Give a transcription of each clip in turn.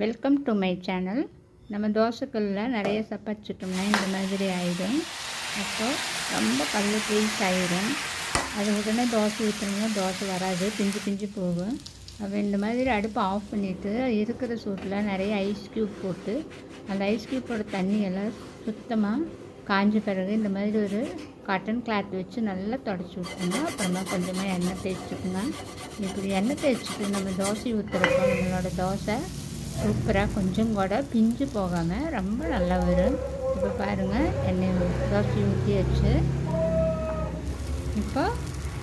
Welcome to my channel நம்ம தோசைக்கல்லில் நிறைய சப்பாச்சிட்டோம்னா இந்த மாதிரி ஆகிடும் அப்போ ரொம்ப கல் ப்ளீஸ் ஆகிடும் அது உடனே தோசை ஊற்றினோம்னா தோசை வராது. பிஞ்சு பிஞ்சு போகும். அப்போ இந்த மாதிரி அடுப்பை ஆஃப் பண்ணிவிட்டு இருக்கிற சூட்டில் நிறைய ஐஸ் க்யூப் போட்டு அந்த ஐஸ் க்யூப்போட தண்ணியெல்லாம் சுத்தமாக காஞ்ச பிறகு இந்த மாதிரி ஒரு காட்டன் கிளாத் வச்சு நல்லா தொடச்சி விட்டுருங்க அப்புறமா கொஞ்சமாக எண்ணெய் தேய்ச்சிக்கோங்க. இப்படி எண்ணெய் தேய்ச்சிட்டு நம்ம தோசை ஊற்றுறப்போ நம்மளோட தோசை சூப்பராக கொஞ்சம் கூட பிஞ்சு போகாமல் ரொம்ப நல்லா வரும். இப்போ பாருங்கள் எண்ணெய் தோசை ஊற்றி வச்சு. இப்போ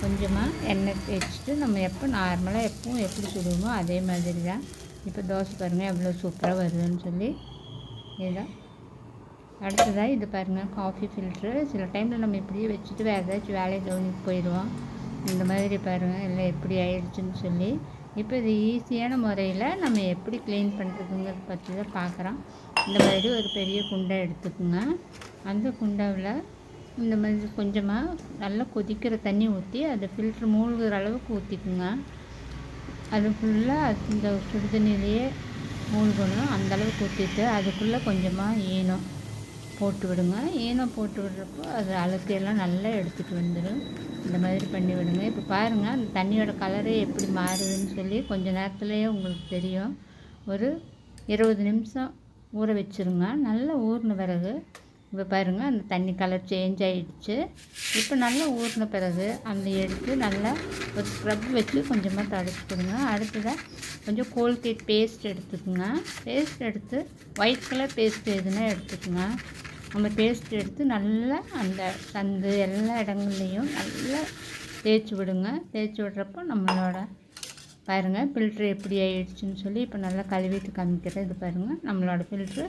கொஞ்சமாக எண்ணெய் தேய்ச்சிட்டு நம்ம எப்போ நார்மலாக எப்பவும் எப்படி சுடுவோமோ அதே மாதிரி தான் இப்போ தோசை பாருங்கள் எவ்வளோ சூப்பராக வருதுன்னு சொல்லி. இதுதான் அடுத்ததாக இது பாருங்கள் காஃபி ஃபில்ட்ரு சில டைமில் நம்ம இப்படியே வச்சுட்டு வேறு ஏதாச்சும் வேலையை கவனிக்கு போயிடுவோம். இந்த மாதிரி பாருங்கள் எல்லாம் எப்படி ஆயிடுச்சுன்னு சொல்லி. இப்போ இது ஈஸியான முறையில் நம்ம எப்படி க்ளீன் பண்ணுறதுங்கிறத பற்றி தான் பார்க்குறோம். இந்த மாதிரி ஒரு பெரிய குண்டை எடுத்துக்கோங்க. அந்த குண்டாவில் இந்த மாதிரி கொஞ்சமாக நல்லா கொதிக்கிற தண்ணி ஊற்றி அதை ஃபில்ட்ரு மூழ்கிற அளவுக்கு ஊற்றிக்குங்க அது ஃபுல்லாக இந்த சுடுதண்ணிலேயே மூழ்கணும். அந்தளவுக்கு ஊற்றிட்டு அதுக்குள்ளே கொஞ்சமாக ஈனும் போட்டு விடுங்க. ஈனம் போட்டு விடுறப்போ அது அலசியெல்லாம் நல்லா எடுத்துகிட்டு வந்துடும் இந்த மாதிரி பண்ணி விடுங்க. இப்போ பாருங்கள் அந்த தண்ணியோட கலரே எப்படி மாறுதுன்னு சொல்லி கொஞ்சம் நேரத்துலேயே உங்களுக்கு தெரியும். ஒரு இருபது நிமிஷம் ஊற வச்சுருங்க. நல்லா ஊறின பிறகு இப்போ பாருங்கள் அந்த தண்ணி கலர் சேஞ்ச் ஆகிடுச்சு இப்போ நல்லா ஊறின பிறகு அந்த எடுத்து நல்லா ஒரு ஸ்க்ரப் வச்சு கொஞ்சமாக தொடச்சிக்கோங்க அடுத்ததாக கொஞ்சம் கோல்கேட் பேஸ்ட் எடுத்துக்கோங்க. பேஸ்ட் எடுத்து ஒயிட் கலர் பேஸ்ட் எதுனா எடுத்துக்கோங்க. நம்ம பேஸ்ட் எடுத்து நல்லா அந்த சந்து எல்லா இடங்கள்லையும் நல்லா தேய்ச்சி விடுங்க. தேய்ச்சி விடுறப்போ நம்மளோட பாருங்கள் ஃபில்ட்ரு எப்படி ஆயிடுச்சுன்னு சொல்லி இப்போ நல்லா கழுவிட்டு காமிக்கிறேன். இது பாருங்கள் நம்மளோட ஃபில்ட்ரு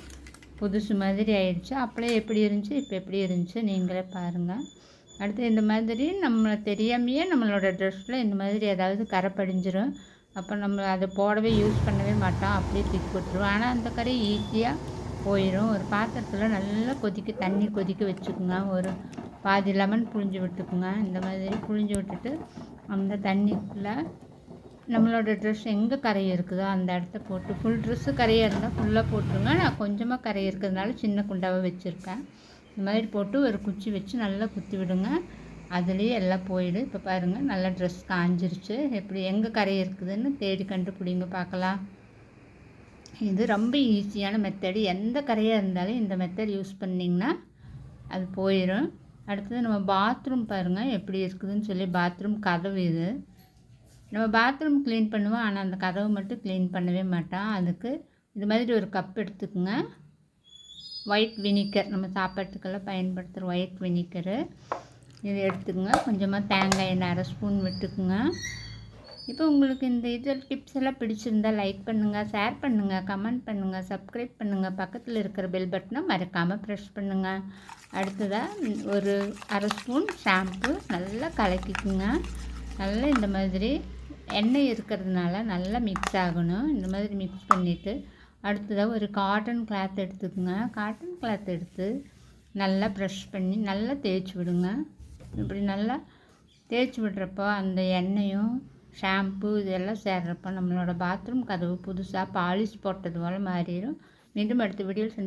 புதுசு மாதிரி ஆயிடுச்சு. அப்பளே எப்படி இருந்துச்சு இப்போ எப்படி இருந்துச்சு நீங்களே பாருங்கள் அடுத்து இந்த மாதிரி நம்மளை தெரியாமையே நம்மளோட ட்ரெஸ்ஸில் இந்த மாதிரி ஏதாவது கரை படிஞ்சிடும் அப்போ நம்ம அதை போடவே யூஸ் பண்ணவே மாட்டோம். அப்படியே தூக்கி போட்டுருவோம். ஆனால் அந்த கரை ஈஸியாக போயிடும் ஒரு பாத்திரத்தில் நல்லா கொதிக்க தண்ணி கொதிக்க வச்சுக்கோங்க. ஒரு பாதி லெமன் புழிஞ்சு விட்டுக்குங்க. இந்த மாதிரி புழிஞ்சு விட்டுட்டு அந்த தண்ணிக்குள்ளே நம்மளோட ட்ரெஸ் எங்கே கரை இருக்குதோ அந்த இடத்த போட்டு ஃபுல் ட்ரெஸ்ஸு கரையாக இருந்தால் ஃபுல்லாக போட்டுருங்க. நான் கொஞ்சமாக கரை இருக்கிறதுனால சின்ன குண்டாவை வச்சுருக்கேன். இந்த மாதிரி போட்டு ஒரு குச்சி வச்சு நல்லா குத்தி விடுங்க. அதுலேயே எல்லாம் போயிடும் இப்போ பாருங்கள் நல்லா ட்ரெஸ் காஞ்சிருச்சு. எப்படி எங்கே கரை இருக்குதுன்னு தேடி கண்டுபிடிங்க பார்க்கலாம். இது ரொம்ப ஈஸியான மெத்தடு எந்த கரையாக இருந்தாலும் இந்த மெத்தட் யூஸ் பண்ணிங்கன்னா அது போயிடும் அடுத்தது நம்ம பாத்ரூம் பாருங்கள் எப்படி இருக்குதுன்னு சொல்லி பாத்ரூம் கதவு இது. நம்ம பாத்ரூம் க்ளீன் பண்ணுவோம் ஆனால் அந்த கதவை மட்டும் க்ளீன் பண்ணவே மாட்டோம். அதுக்கு இது மாதிரி ஒரு கப் எடுத்துக்கோங்க. ஒயிட் வினிகர் நம்ம சாப்பாட்டுக்கெல்லாம் பயன்படுத்துகிற ஒயிட் வினிகரு இது எடுத்துக்கோங்க. கொஞ்சமாக தேங்காய் எண்ணெய் அரை ஸ்பூன் விட்டுக்குங்க. இப்போ உங்களுக்கு இந்த இது டிப்ஸ் எல்லாம் பிடிச்சிருந்தா லைக் பண்ணுங்கள் ஷேர் பண்ணுங்கள் கமெண்ட் பண்ணுங்கள் சப்ஸ்கிரைப் பண்ணுங்கள் பக்கத்தில் இருக்கிற பெல் பட்டனை மறக்காமல் ப்ரெஷ் பண்ணுங்கள் அடுத்ததாக ஒரு அரை ஸ்பூன் ஷாம்பு நல்லா கலக்கிக்குங்க. நல்லா இந்த மாதிரி எண்ணெய் இருக்கிறதுனால நல்லா மிக்ஸ் ஆகணும். இந்த மாதிரி மிக்ஸ் பண்ணிவிட்டு அடுத்ததாக ஒரு காட்டன் கிளாத் எடுத்துக்கோங்க. காட்டன் கிளாத் எடுத்து நல்லா ப்ரெஷ் பண்ணி நல்லா தேய்ச்சி விடுங்க. இப்படி நல்லா தேய்ச்சி விடுறப்போ அந்த எண்ணெயும் ஷாம்பு இதெல்லாம் சேர்றப்போ நம்மளோட பாத்ரூம் கதவு புதுசாக பாலிஷ் போட்டது போல் மாறிடும் மீண்டும் அடுத்த வீடியோவில் சந்தி